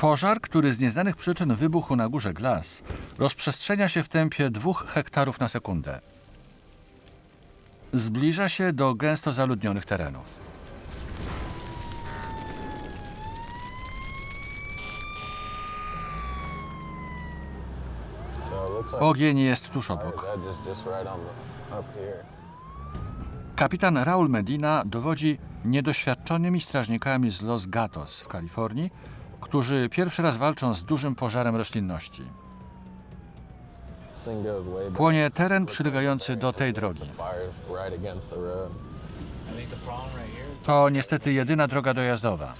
Pożar, który z nieznanych przyczyn wybuchł na górze Glass, rozprzestrzenia się w tempie 2 hektarów na sekundę. Zbliża się do gęsto zaludnionych terenów. Ogień jest tuż obok. Kapitan Raul Medina dowodzi niedoświadczonymi strażnikami z Los Gatos w Kalifornii, którzy pierwszy raz walczą z dużym pożarem roślinności. Płonie teren przylegający do tej drogi. To niestety jedyna droga dojazdowa.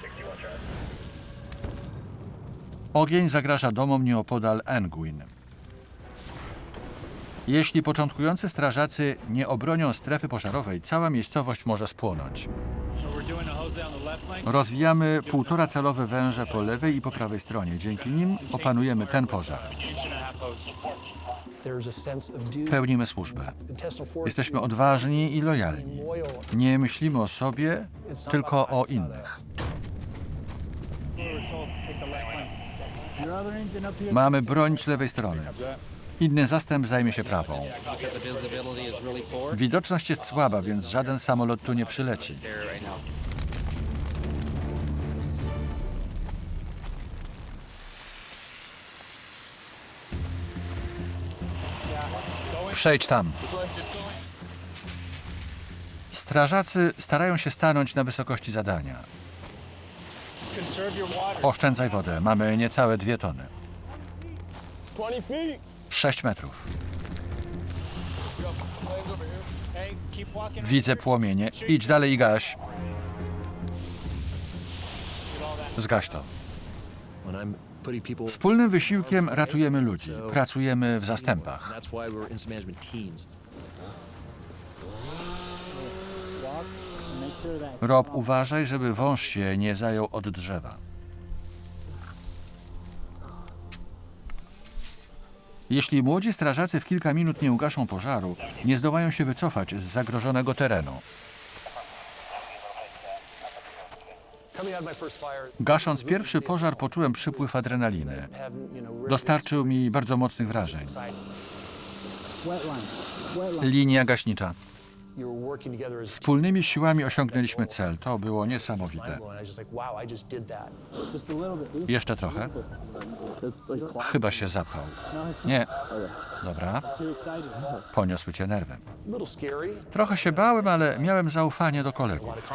Ogień zagraża domom nieopodal Enguin. Jeśli początkujący strażacy nie obronią strefy pożarowej, cała miejscowość może spłonąć. Rozwijamy półtora celowe węże po lewej i po prawej stronie. Dzięki nim opanujemy ten pożar. Pełnimy służbę. Jesteśmy odważni i lojalni. Nie myślimy o sobie, tylko o innych. Mamy bronić lewej strony. Inny zastęp zajmie się prawą. Widoczność jest słaba, więc żaden samolot tu nie przyleci. Przejdź tam. Strażacy starają się stanąć na wysokości zadania. Oszczędzaj wodę. Mamy niecałe dwie tony. 20 feet. Sześć metrów. Widzę płomienie. Idź dalej i gaś. Zgaś to. Wspólnym wysiłkiem ratujemy ludzi. Pracujemy w zastępach. Rob, uważaj, żeby wąż się nie zajął od drzewa. Jeśli młodzi strażacy w kilka minut nie ugaszą pożaru, nie zdołają się wycofać z zagrożonego terenu. Gasząc pierwszy pożar, poczułem przypływ adrenaliny. Dostarczył mi bardzo mocnych wrażeń. Linia gaśnicza. Wspólnymi siłami osiągnęliśmy cel. To było niesamowite. Jeszcze trochę. Chyba się zapchał. Nie. Dobra. Poniosły cię nerwem. Trochę się bałem, ale miałem zaufanie do kolegów.